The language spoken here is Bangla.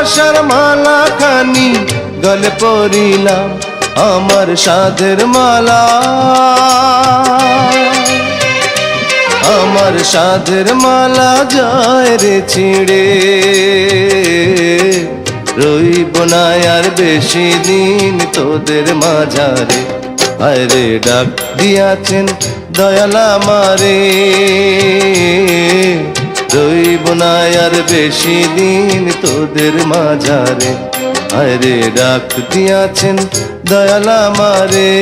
ভালোবাসার মালা খানি গলে পড়িলাম আমার সাধের মালা। আমার সাধের মালা যায় রে ছিঁড়ে। রইব না আর বেশি দিন তোদের মাঝারে। আরে ডাক দিয়াছেন দয়ালা মারে রইব না আর বেশি দিন তোদের মাঝারে। আরে ডাক দিয়াছেন দয়ালা মারে